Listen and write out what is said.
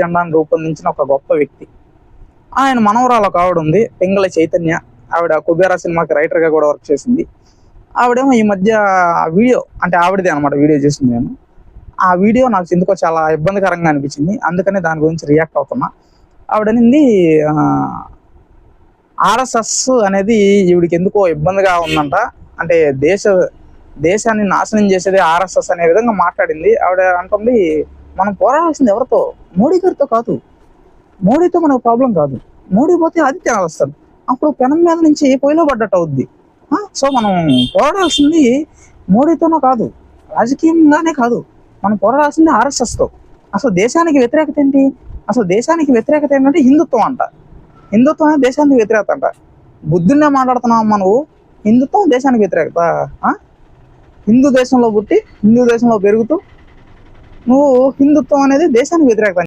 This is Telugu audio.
జెండాను రూపొందించిన ఒక గొప్ప వ్యక్తి. ఆయన మనవరాలు ఒక ఆవిడ ఉంది పింగళ చైతన్య. ఆవిడ కుబేరా సినిమాకి రైటర్గా కూడా వర్క్ చేసింది. ఆవిడేమో ఈ మధ్య వీడియో అంటే ఆవిడదే అనమాట వీడియో చేసింది నేను. ఆ వీడియో నాకు ఎందుకో చాలా ఇబ్బందికరంగా అనిపించింది. అందుకనే దాని గురించి రియాక్ట్ అవుతున్నా. ఆవిడనింది ఆర్ఎస్ఎస్ అనేది ఈవిడికి ఎందుకో ఇబ్బందిగా ఉందంట. అంటే దేశ దేశాన్ని నాశనం చేసేది ఆర్ఎస్ఎస్ అనే విధంగా మాట్లాడింది. ఆవిడ అంటుంది మనం పోరాడాల్సింది ఎవరితో? మోడీ గారితో కాదు. మోడీతో మనకు ప్రాబ్లం కాదు. మోడీ పోతే అది వస్తాడు అప్పుడు పెనం మీద నుంచి పొయ్యిలో పడ్డట్టు అవుద్ది. సో మనం పోరాడాల్సింది మోడీతోనో కాదు. రాజకీయంగానే కాదు. మనం పోరాడాల్సింది ఆర్ఎస్ఎస్తో. అసలు దేశానికి వ్యతిరేకత ఏంటి? అసలు దేశానికి వ్యతిరేకత ఏంటంటే హిందుత్వం అంట. హిందుత్వం దేశానికి వ్యతిరేకత అంట. బుద్ధున్నే మాట్లాడుతున్నావు అమ్మా నువ్వు. హిందుత్వం దేశానికి వ్యతిరేకత. ఆ? హిందూ దేశంలో పుట్టి హిందూ దేశంలో పెరుగుతూ నువ్వు హిందుత్వం అనేది దేశానికి వ్యతిరేకం.